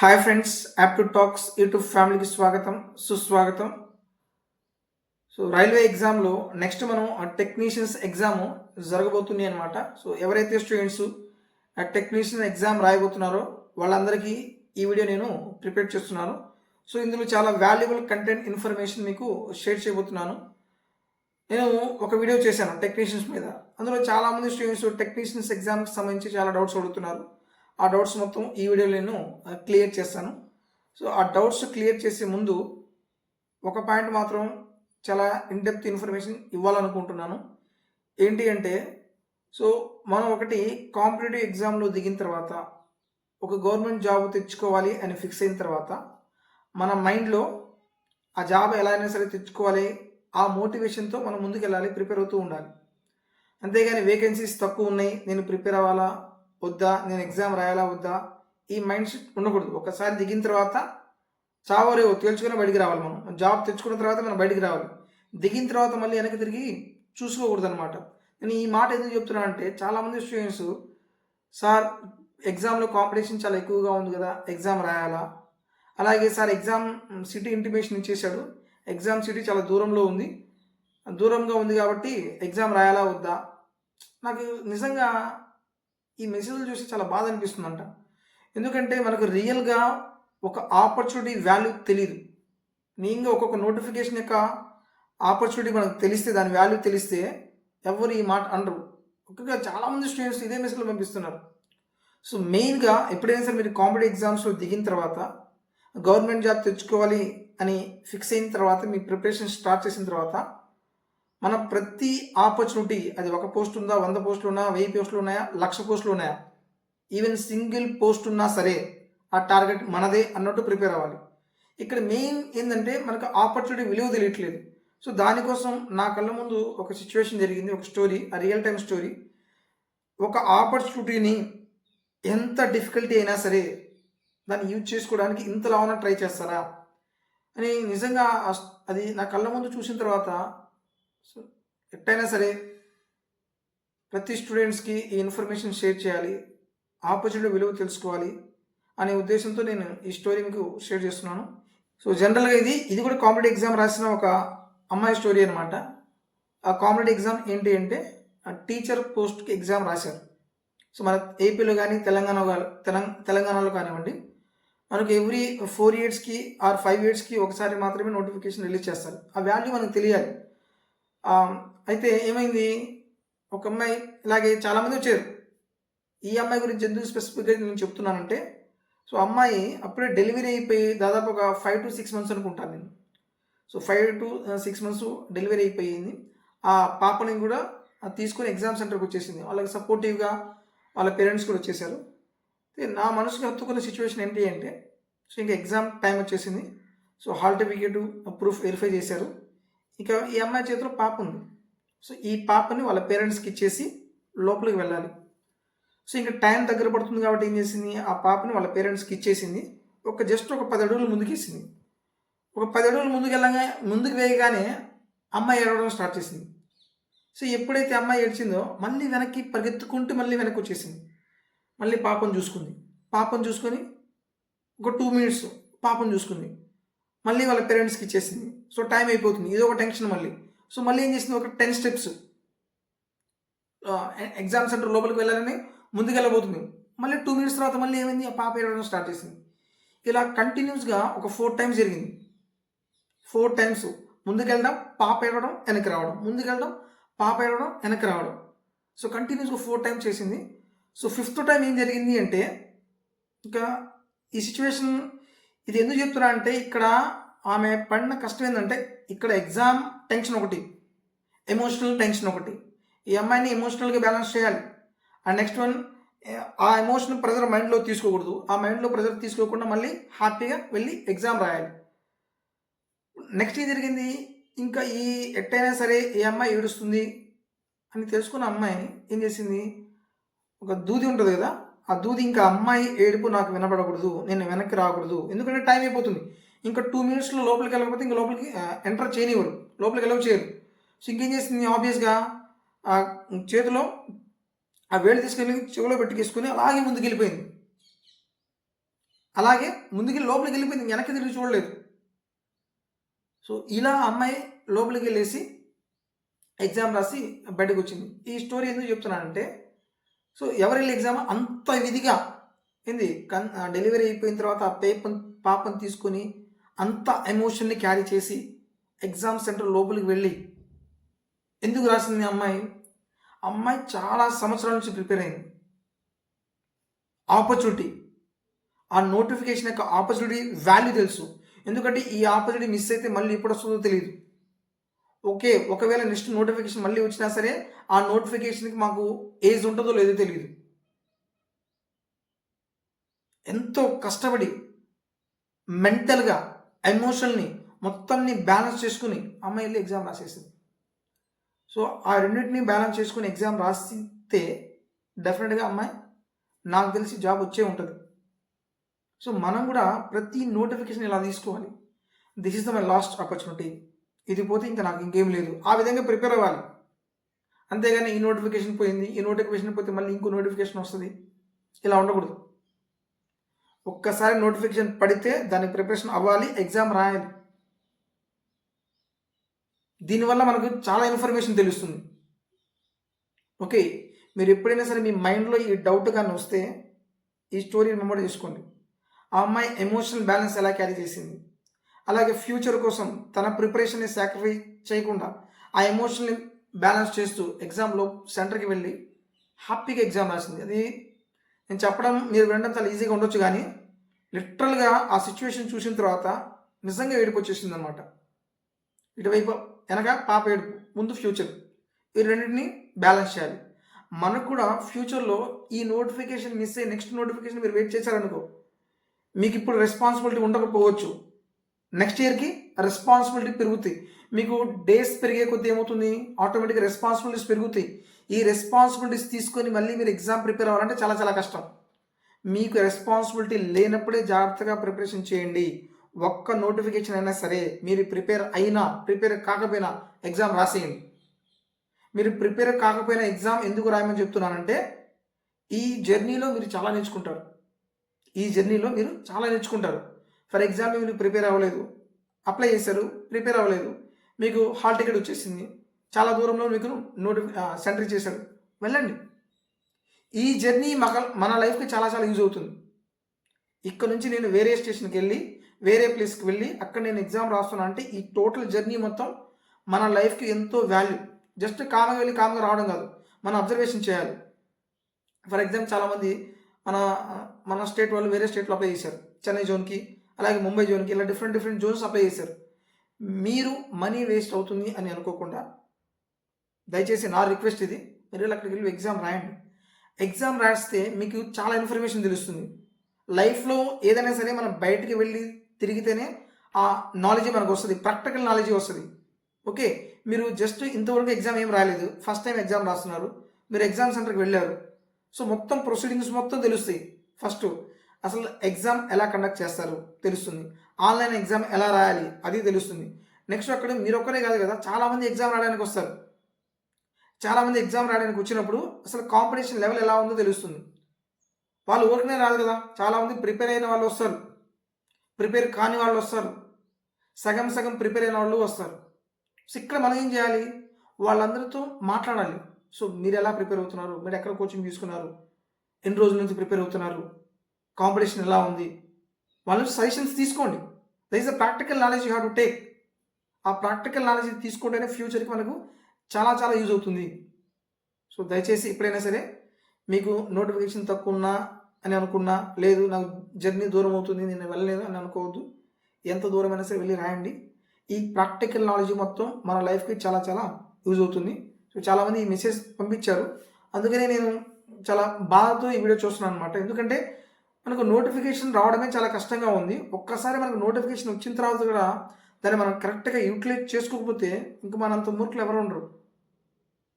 Hi friends app to talks YouTube ఫ్యామిలీకి స్వాగతం సుస్వాగతం. సో రైల్వే ఎగ్జామ్లో నెక్స్ట్ మనం టెక్నీషియన్స్ ఎగ్జామ్ జరగబోతుంది అనమాట సో ఎవరైతే స్టూడెంట్స్ ఆ టెక్నీషియన్ ఎగ్జామ్ రాయబోతున్నారో వాళ్ళందరికీ ఈ వీడియో నేను ప్రిపేర్ చేస్తున్నాను. సో ఇందులో చాలా వాల్యుబుల్ కంటెంట్ ఇన్ఫర్మేషన్ మీకు షేర్ చేయబోతున్నాను. నేను ఒక వీడియో చేశాను టెక్నీషియన్స్ మీద. అందులో చాలామంది స్టూడెంట్స్ టెక్నీషియన్స్ ఎగ్జామ్కి సంబంధించి చాలా డౌట్స్ అడుగుతున్నారు. ఆ డౌట్స్ మొత్తం ఈ వీడియోలో నేను క్లియర్ చేస్తాను. సో ఆ డౌట్స్ క్లియర్ చేసే ముందు ఒక పాయింట్ మాత్రం చాలా ఇన్డెప్త్ ఇన్ఫర్మేషన్ ఇవ్వాలనుకుంటున్నాను. ఏంటి అంటే సో మనం ఒకటి కాంపిటేటివ్ ఎగ్జామ్లో దిగిన తర్వాత ఒక గవర్నమెంట్ జాబ్ తెచ్చుకోవాలి అని ఫిక్స్ అయిన తర్వాత మన మైండ్లో ఆ జాబ్ ఎలా అయినా సరే తెచ్చుకోవాలి ఆ మోటివేషన్తో మనం ముందుకు వెళ్ళాలి ప్రిపేర్ అవుతూ ఉండాలి. అంతేగాని వేకెన్సీస్ తక్కువ ఉన్నాయి నేను ప్రిపేర్ అవ్వాలా? వద్దా నేను ఎగ్జామ్ రాయాలా వద్దా? ఈ మైండ్ సెట్ ఉండకూడదు. ఒకసారి దిగిన తర్వాత చావరేవో తేల్చుకుని బయటికి రావాలి మనం. జాబ్ తెచ్చుకున్న తర్వాత మనం బయటికి రావాలి. దిగిన తర్వాత మళ్ళీ వెనక్కి తిరిగి చూసుకోకూడదు అనమాట నేను ఈ మాట ఎందుకు చెప్తున్నా అంటే చాలామంది స్టూడెంట్స్ సార్ ఎగ్జామ్లో కాంపిటీషన్ చాలా ఎక్కువగా ఉంది కదా ఎగ్జామ్ రాయాలా? అలాగే సార్ ఎగ్జామ్ సిటీ ఇంటిమేషన్ ఇచ్చేశాడు. ఎగ్జామ్ సిటీ చాలా దూరంలో ఉంది. దూరంగా ఉంది కాబట్టి ఎగ్జామ్ రాయాలా వద్దా? నాకు నిజంగా ఈ మెసేజ్లు చూసి చాలా బాధ అనిపిస్తుందంట. ఎందుకంటే మనకు రియల్గా ఒక ఆపర్చునిటీ వాల్యూ తెలియదు మెయిన్గా ఒక్కొక్క నోటిఫికేషన్ యొక్క ఆపర్చునిటీ మనకు తెలిస్తే దాని వాల్యూ తెలిస్తే ఎవరు ఈ మాట అనరు. ఒక్కగా చాలామంది స్టూడెంట్స్ ఇదే మెసేజ్లు పంపిస్తున్నారు. సో మెయిన్గా ఎప్పుడైనా సరే మీరు కాంపిటేటివ్ ఎగ్జామ్స్లో దిగిన తర్వాత గవర్నమెంట్ జాబ్ తెచ్చుకోవాలి అని ఫిక్స్ అయిన తర్వాత మీ ప్రిపరేషన్ స్టార్ట్ చేసిన తర్వాత మన ప్రతి ఆపర్చునిటీ అది ఒక పోస్ట్ ఉందా వంద పోస్టులు ఉన్నా వెయ్యి పోస్టులు ఉన్నాయా లక్ష పోస్టులు ఉన్నాయా? ఈవెన్ సింగిల్ పోస్ట్ ఉన్నా సరే ఆ టార్గెట్ మనదే అన్నట్టు ప్రిపేర్ అవ్వాలి. ఇక్కడ మెయిన్ ఏంటంటే మనకు ఆపర్చునిటీ విలువ తెలియట్లేదు. సో దానికోసం నా కళ్ళ ముందు ఒక సిచ్యువేషన్ జరిగింది ఒక స్టోరీ ఆ రియల్ టైం స్టోరీ ఒక ఆపర్చునిటీని ఎంత డిఫికల్టీ అయినా సరే దాన్ని యూజ్ చేసుకోవడానికి ఇంతలా ఉన్న ట్రై చేస్తారా? అని నిజంగా అది నా కళ్ళ ముందు చూసిన తర్వాత సో ఎట్టయినా సరే ప్రతి స్టూడెంట్స్కి ఈ ఇన్ఫర్మేషన్ షేర్ చేయాలి ఆపర్చునిటీ విలువ తెలుసుకోవాలి అనే ఉద్దేశంతో నేను ఈ స్టోరీ మీకు షేర్ చేస్తున్నాను. సో జనరల్గా ఇది ఇది కూడా కాంపిటేటివ్ ఎగ్జామ్ రాసిన ఒక అమ్మాయి స్టోరీ అనమాట ఆ కాంపిటేటివ్ ఎగ్జామ్ ఏంటి అంటే టీచర్ పోస్ట్కి ఎగ్జామ్ రాశారు. సో మన ఏపీలో కానీ తెలంగాణ తెలంగాణలో కానివ్వండి మనకు ఎవ్రీ ఫోర్ ఇయర్స్కి ఆర్ ఫైవ్ ఇయర్స్కి ఒకసారి మాత్రమే నోటిఫికేషన్ రిలీజ్ చేస్తారు. ఆ వాల్యూ మనకు తెలియాలి. అయితే ఏమైంది? ఒక అమ్మాయి ఇలాగే చాలామంది వచ్చారు. ఈ అమ్మాయి గురించి ఎందుకు స్పెసిఫిక్గా నేను చెప్తున్నానంటే సో అమ్మాయి అప్పుడే డెలివరీ అయిపోయి దాదాపు ఒక ఫైవ్ టు సిక్స్ మంత్స్ అనుకుంటాను నేను. So five to six months delivery అయిపోయింది. ఆ పాపని కూడా తీసుకొని ఎగ్జామ్ సెంటర్కి వచ్చేసింది. వాళ్ళకి సపోర్టివ్గా వాళ్ళ పేరెంట్స్ కూడా వచ్చేసారు. నా మనసుకి హత్తుకున్న సిచ్యువేషన్ ఏంటి అంటే సో ఇంకా ఎగ్జామ్ టైం వచ్చేసింది. So hall ticket proof verify చేశారు. ఇక ఈ అమ్మాయి చేతిలో పాప ఉంది. సో ఈ పాపని వాళ్ళ పేరెంట్స్కి ఇచ్చేసి లోపలికి వెళ్ళాలి. సో ఇంకా టైం దగ్గర పడుతుంది కాబట్టి ఏం చేసింది? ఆ పాపని వాళ్ళ పేరెంట్స్కి ఇచ్చేసింది. ఒక జస్ట్ ఒక పది అడుగులు ముందుకేసింది ఒక పది అడుగులు ముందుకు వెళ్ళగా ముందుకు వేయగానే అమ్మాయి ఏడవడం స్టార్ట్ చేసింది. సో ఎప్పుడైతే అమ్మాయి ఏడ్చిందో మళ్ళీ వెనక్కి పరిగెత్తుకుంటూ మళ్ళీ వెనక్కి వచ్చేసింది. మళ్ళీ పాపను చూసుకుంది. పాపను చూసుకొని ఒక టూ మినిట్స్ పాపను చూసుకుంది. మళ్ళీ వాళ్ళ పేరెంట్స్కి ఇచ్చేసింది. సో టైం అయిపోతుంది. ఇది ఒక టెన్షన్ మళ్ళీ. సో మళ్ళీ ఏం చేసింది? ఒక టెన్ స్టెప్స్ ఎగ్జామ్ సెంటర్ లోపలికి వెళ్ళాలని ముందుకెళ్ళబోతుంది. మళ్ళీ టూ మినిట్స్ తర్వాత మళ్ళీ ఏమైంది? ఆ పాప ఏడవడం స్టార్ట్ చేసింది. ఇలా కంటిన్యూస్గా ఒక ఫోర్ టైమ్స్ జరిగింది. ఫోర్ టైమ్స్ ముందుకెళ్ళడం పాప ఏడవడం వెనక్కి రావడం. ముందుకెళ్ళడం పాప ఏడవడం వెనక్కి రావడం. సో కంటిన్యూస్గా ఫోర్ టైమ్స్ చేసింది. సో ఫిఫ్త్ టైం ఏం జరిగింది అంటే ఇంకా ఈ సిచ్యువేషన్ ఇది ఎందుకు చెప్తున్నా అంటే ఇక్కడ ఆమె పడిన కష్టం ఏంటంటే ఇక్కడ ఎగ్జామ్ టెన్షన్ ఒకటి ఎమోషనల్ టెన్షన్ ఒకటి. ఈ అమ్మాయిని ఎమోషనల్గా బ్యాలెన్స్ చేయాలి. అండ్ నెక్స్ట్ వన్ ఆ ఎమోషనల్ ప్రెజర్ మైండ్లో తీసుకోకూడదు. ఆ మైండ్లో ప్రెజర్ తీసుకోకుండా మళ్ళీ హ్యాపీగా వెళ్ళి ఎగ్జామ్ రాయాలి. నెక్స్ట్ ఏం జరిగింది? ఇంకా ఈ ఎట్టయినా సరే ఈ అమ్మాయి ఏడుస్తుంది అని తెలుసుకున్న అమ్మాయి ఏం చేసింది? ఒక దూది ఉంటుంది కదా ఆ దూది ఇంకా అమ్మాయి ఏడుపు నాకు వినపడకూడదు నేను వెనక్కి రాకూడదు. ఎందుకంటే టైం అయిపోతుంది. ఇంకా టూ మినిట్స్లో లోపలికి వెళ్ళకపోతే ఇంకా లోపలికి ఎంటర్ చేయనివ్వరు. లోపలికి వెళ్ళవు చేయరు. సో ఇంకేం చేసింది ఆబ్వియస్గా ఆ చేతిలో ఆ వేడి తీసుకెళ్ళి చెవిలో పెట్టుకేసుకుని అలాగే ముందుకు వెళ్ళిపోయింది అలాగే ముందుకి లోపలికి వెళ్ళిపోయింది. వెనక్కి తిరిగి చూడలేదు. సో ఇలా అమ్మాయి లోపలికి వెళ్ళేసి ఎగ్జామ్ రాసి బయటకు వచ్చింది. ఈ స్టోరీ ఎందుకు చెప్తున్నానంటే సో ఎవరు వెళ్ళి ఎగ్జామ్ అంత విధిగా ఏంది? కన్ డెలివరీ అయిపోయిన తర్వాత ఆ పేపర్ పాపను తీసుకొని అంత ఎమోషన్ని క్యారీ చేసి ఎగ్జామ్ సెంటర్ లోపలికి వెళ్ళి ఎందుకు రాసింది అమ్మాయి? అమ్మాయి చాలా సంవత్సరాల నుంచి ప్రిపేర్ అయింది. ఆపర్చునిటీ ఆ నోటిఫికేషన్ యొక్క ఆపర్చునిటీ వాల్యూ తెలుసు. ఎందుకంటే ఈ ఆపర్చునిటీ మిస్ అయితే మళ్ళీ ఎప్పుడు వస్తుందో తెలియదు. ఓకే ఒకవేళ నెక్స్ట్ నోటిఫికేషన్ మళ్ళీ వచ్చినా సరే ఆ నోటిఫికేషన్కి మాకు ఏజ్ ఉంటుందో లేదో తెలియదు. ఎంతో కష్టపడి మెంటల్గా ఎమోషన్ని మొత్తాన్ని బ్యాలెన్స్ చేసుకుని అమ్మాయి వెళ్ళి ఎగ్జామ్ రాసేసింది. సో ఆ రెండింటిని బ్యాలెన్స్ చేసుకుని ఎగ్జామ్ రాసితే డెఫినెట్గా అమ్మాయి నాకు తెలిసి జాబ్ వచ్చే ఉంటుంది. సో మనం కూడా ప్రతి నోటిఫికేషన్ ఇలా తీసుకోవాలి? This is the my last opportunity. ఇది పోతే ఇంకా నాకు ఇంకేం లేదు. ఆ విధంగా ప్రిపేర్ అవ్వాలి. అంతేగాని ఈ నోటిఫికేషన్ పోయింది ఈ నోటిఫికేషన్ పోతే మళ్ళీ ఇంకో నోటిఫికేషన్ వస్తుంది. ఇలా ఉండకూడదు. ఒక్కసారి నోటిఫికేషన్ పడితే దాని ప్రిపరేషన్ అవ్వాలి ఎగ్జామ్ రాయాలి. దీనివల్ల మనకు చాలా ఇన్ఫర్మేషన్ తెలుస్తుంది. ఓకే మీరు ఎప్పుడైనా సరే మీ మైండ్లో ఈ డౌట్ కానీ వస్తే ఈ స్టోరీ మెమోరీ చేసుకోండి. ఆ అమ్మాయి ఎమోషనల్ బ్యాలెన్స్ ఎలా క్యారీ చేసింది? అలాగే ఫ్యూచర్ కోసం తన ప్రిపరేషన్ని సాక్రిఫైస్ చేయకుండా ఆ ఎమోషన్ని బ్యాలెన్స్ చేస్తూ ఎగ్జామ్లో సెంటర్కి వెళ్ళి హ్యాపీగా ఎగ్జామ్ రాసింది. అది నేను చెప్పడం మీరు వినడం చాలా ఈజీగా ఉండొచ్చు కానీ లిటరల్గా ఆ సిచ్యువేషన్ చూసిన తర్వాత నిజంగా ఏడుపు వచ్చేసింది అనమాట ఇటువైపు వెనక పాప ఏడుపు ముందు ఫ్యూచర్. ఈ రెండింటిని బ్యాలెన్స్ చేయాలి. మనకు కూడా ఫ్యూచర్లో ఈ నోటిఫికేషన్ మిస్ అయ్యి నెక్స్ట్ నోటిఫికేషన్ మీరు వెయిట్ చేశారనుకో మీకు ఇప్పుడు రెస్పాన్సిబిలిటీ ఉండకపోవచ్చు. నెక్స్ట్ ఇయర్కి రెస్పాన్సిబిలిటీ పెరుగుతాయి. మీకు డేస్ పెరిగే కొద్దీ ఏమవుతుంది? ఆటోమేటిక్గా రెస్పాన్సిబిలిటీస్ పెరుగుతాయి. ఈ రెస్పాన్సిబిలిటీస్ తీసుకొని మళ్ళీ మీరు ఎగ్జామ్ ప్రిపేర్ అవ్వాలంటే చాలా చాలా కష్టం. మీకు రెస్పాన్సిబిలిటీ లేనప్పుడే జాగ్రత్తగా ప్రిపరేషన్ చేయండి. ఒక్క నోటిఫికేషన్ అయినా సరే మీరు ప్రిపేర్ అయినా ప్రిపేర్ కాకపోయినా ఎగ్జామ్ రాసేయండి. మీరు ప్రిపేర్ కాకపోయినా ఎగ్జామ్ ఎందుకు రాయమని చెప్తున్నానంటే ఈ జర్నీలో మీరు చాలా నేర్చుకుంటారు. ఈ జర్నీలో మీరు చాలా నేర్చుకుంటారు. ఫర్ ఎగ్జామ్ మీరు ప్రిపేర్ అవ్వలేదు. అప్లై చేశారు ప్రిపేర్ అవ్వలేదు. మీకు హాల్ టికెట్ వచ్చేసింది. చాలా దూరంలో మీకు నోటి సెంటర్ చేశారు. వెళ్ళండి. ఈ జర్నీ మక మన లైఫ్కి చాలా చాలా యూజ్ అవుతుంది. ఇక్కడ నుంచి నేను వేరే స్టేషన్కి వెళ్ళి వేరే ప్లేస్కి వెళ్ళి అక్కడ నేను ఎగ్జామ్ రాస్తున్నా అంటే ఈ టోటల్ జర్నీ మొత్తం మన లైఫ్కి ఎంతో వాల్యూ. జస్ట్ కామగా వెళ్ళి కామగా రావడం కాదు మనం అబ్జర్వేషన్ చేయాలి. ఫర్ ఎగ్జాంపుల్ చాలామంది మన మన స్టేట్ వాళ్ళు వేరే స్టేట్లో అప్లై చేశారు. చెన్నై జోన్కి అలాగే ముంబై జోన్కి ఇలా డిఫరెంట్ డిఫరెంట్ జోన్స్ అప్లై చేశారు. మీరు మనీ వేస్ట్ అవుతుంది అని అనుకోకుండా దయచేసి నా రిక్వెస్ట్ ఇది మీరు అక్కడికి వెళ్ళి ఎగ్జామ్ రాయండి. ఎగ్జామ్ రాస్తే మీకు చాలా ఇన్ఫర్మేషన్ తెలుస్తుంది. లైఫ్లో ఏదైనా సరే మనం బయటికి వెళ్ళి తిరిగితేనే ఆ నాలెడ్జ్ మనకు వస్తుంది ప్రాక్టికల్ నాలెడ్జ్ వస్తుంది. ఓకే మీరు జస్ట్ ఇంతవరకు ఎగ్జామ్ ఏం రాలేదు ఫస్ట్ టైం ఎగ్జామ్ రాస్తున్నారు మీరు ఎగ్జామ్ సెంటర్కి వెళ్ళారు. సో మొత్తం ప్రొసీడింగ్స్ మొత్తం తెలుస్తాయి ఫస్ట్. అసలు ఎగ్జామ్ ఎలా కండక్ట్ చేస్తారు తెలుస్తుంది. ఆన్లైన్ ఎగ్జామ్ ఎలా రాయాలి అది తెలుస్తుంది. నెక్స్ట్ అక్కడ మీరు ఒక్కరే కాదు కదా చాలామంది ఎగ్జామ్ రాయడానికి వస్తారు. చాలామంది ఎగ్జామ్ రాయడానికి వచ్చినప్పుడు అసలు కాంపిటీషన్ లెవెల్ ఎలా ఉందో తెలుస్తుంది. వాళ్ళు ఊరికనే రాదు కదా. చాలామంది ప్రిపేర్ అయిన వాళ్ళు వస్తారు. ప్రిపేర్ కాని వాళ్ళు వస్తారు. సగం సగం ప్రిపేర్ అయిన వాళ్ళు వస్తారు. సో ఇక్కడ మనం ఏం చేయాలి? వాళ్ళందరితో మాట్లాడాలి. సో మీరు ఎలా ప్రిపేర్ అవుతున్నారు? మీరు ఎక్కడ కోచింగ్ తీసుకున్నారు? ఎన్ని రోజుల నుంచి ప్రిపేర్ అవుతున్నారు? కాంపిటీషన్ ఎలా ఉంది? వాళ్ళ సజెషన్స్ తీసుకోండి. That is a practical knowledge you have to take ఆ ప్రాక్టికల్ నాలెడ్జ్ తీసుకుంటేనే ఫ్యూచర్కి మనకు చాలా చాలా యూజ్ అవుతుంది. సో దయచేసి ఎప్పుడైనా సరే మీకు నోటిఫికేషన్ తక్కువ ఉన్నా అని అనుకున్నా లేదు నాకు జర్నీ దూరం అవుతుంది నేను వెళ్ళలేదు అని అనుకోవద్దు. ఎంత దూరమైనా సరే వెళ్ళి రాయండి. ఈ ప్రాక్టికల్ నాలెడ్జ్ మొత్తం మన లైఫ్కి చాలా చాలా యూజ్ అవుతుంది. సో చాలామంది ఈ మెసేజ్ పంపించారు. అందుకనే నేను చాలా బాధతో ఈ వీడియో చూస్తున్నాను అనమాట ఎందుకంటే మనకు నోటిఫికేషన్ రావడమే చాలా కష్టంగా ఉంది. ఒక్కసారి మనకు నోటిఫికేషన్ వచ్చిన తర్వాత కూడా దాన్ని మనం కరెక్ట్గా యూటిలైజ్ చేసుకోకపోతే ఇంకా మనంత మూర్ఖులు ఎవరు ఉండరు.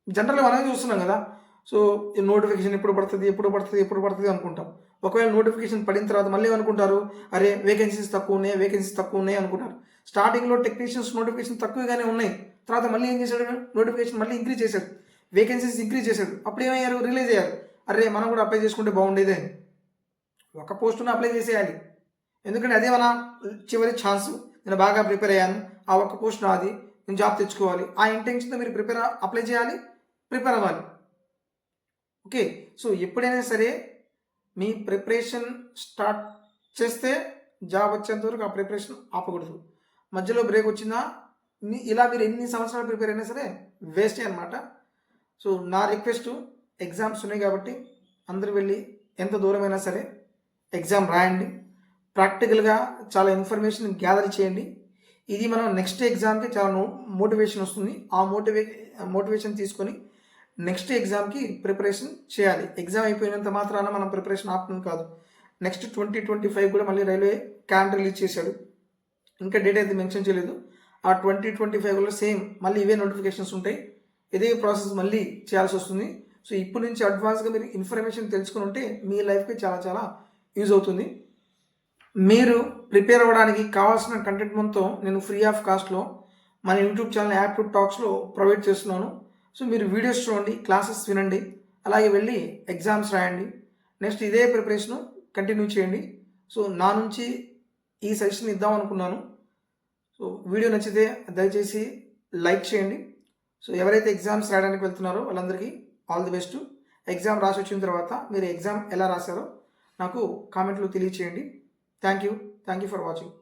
జనరల్గా మనమే చూస్తున్నాం కదా. సో ఈ నోటిఫికేషన్ ఎప్పుడు పడుతుంది ఎప్పుడు పడుతుంది ఎప్పుడు పడుతుంది అనుకుంటాం. ఒకవేళ నోటిఫికేషన్ పడిన తర్వాత మళ్ళీ అనుకుంటారు అరే వేకెన్సీస్ తక్కువ ఉన్నాయి వేకెన్సీస్ తక్కువ ఉన్నాయి అనుకుంటారు. స్టార్టింగ్లో టెక్నీషియన్స్ నోటిఫికేషన్ తక్కువగానే ఉన్నాయి. తర్వాత మళ్ళీ ఏం చేశాడు? నోటిఫికేషన్ మళ్ళీ ఇంక్రీజ్ చేశాడు. వేకెన్సీస్ ఇంక్రీజ్ చేశాడు. అప్పుడు ఏమయ్యారు? రిలీజ్ అయ్యారు. అరే మనం కూడా అప్లై చేసుకుంటే బాగుండేదే. అని ఒక పోస్టును అప్లై చేసేయాలి. ఎందుకంటే అదే మన చివరి ఛాన్స్ నేను బాగా ప్రిపేర్ అయ్యాను. ఆ ఒక్క పోస్ట్ నాది. నేను జాబ్ తెచ్చుకోవాలి. ఆ ఇంటెన్షన్తో మీరు ప్రిపేర్ అప్లై చేయాలి. ప్రిపేర్ అవ్వాలి. ఓకే సో ఎప్పుడైనా సరే మీ ప్రిపరేషన్ స్టార్ట్ చేస్తే జాబ్ వచ్చేంత వరకు ఆ ప్రిపరేషన్ ఆపకూడదు. మధ్యలో బ్రేక్ వచ్చిందా? ఇలా మీరు ఎన్ని సంవత్సరాలు ప్రిపేర్ అయినా సరే వేస్టే అనమాట సో నా రిక్వెస్ట్ ఎగ్జామ్స్ ఉన్నాయి కాబట్టి అందరూ వెళ్ళి ఎంత దూరమైనా సరే ఎగ్జామ్ రాయండి. ప్రాక్టికల్గా చాలా ఇన్ఫర్మేషన్ గ్యాదర్ చేయండి. ఇది మనం నెక్స్ట్ ఎగ్జామ్కి చాలా మోటివేషన్ వస్తుంది. ఆ మోటివే మోటివేషన్ తీసుకొని నెక్స్ట్ ఎగ్జామ్కి ప్రిపరేషన్ చేయాలి. ఎగ్జామ్ అయిపోయినంత మాత్రాన మనం ప్రిపరేషన్ ఆపుతుంది కాదు. నెక్స్ట్ ట్వంటీ ట్వంటీ ఫైవ్ కూడా మళ్ళీ రైల్వే క్యాన్ రిలీజ్ చేశాడు. ఇంకా డేట్ అయితే మెన్షన్ చేయలేదు. ఆ ట్వంటీ ట్వంటీ ఫైవ్లో సేమ్ మళ్ళీ ఇవే నోటిఫికేషన్స్ ఉంటాయి. ఇదే ప్రాసెస్ మళ్ళీ చేయాల్సి వస్తుంది. సో ఇప్పటి నుంచి అడ్వాన్స్గా మీరు ఇన్ఫర్మేషన్ తెలుసుకుని ఉంటే మీ లైఫ్కి చాలా చాలా యూజ్ అవుతుంది. మీరు ప్రిపేర్ అవ్వడానికి కావాల్సిన కంటెంట్ మొత్తం నేను ఫ్రీ ఆఫ్ కాస్ట్లో మన యూట్యూబ్ ఛానల్ యాప్ టు టాక్స్లో ప్రొవైడ్ చేస్తున్నాను. సో మీరు వీడియోస్ చూడండి క్లాసెస్ వినండి అలాగే వెళ్ళి ఎగ్జామ్స్ రాయండి. నెక్స్ట్ ఇదే ప్రిపరేషన్ కంటిన్యూ చేయండి. సో నా నుంచి ఈ సజెషన్ ఇద్దాం అనుకున్నాను. సో వీడియో నచ్చితే దయచేసి లైక్ చేయండి. సో ఎవరైతే ఎగ్జామ్స్ రాయడానికి వెళ్తున్నారో వాళ్ళందరికీ ఆల్ ది బెస్ట్. ఎగ్జామ్ రాసి వచ్చిన తర్వాత మీరు ఎగ్జామ్ ఎలా రాశారో నాకు కామెంట్లో తెలియచేయండి. Thank you thank you for watching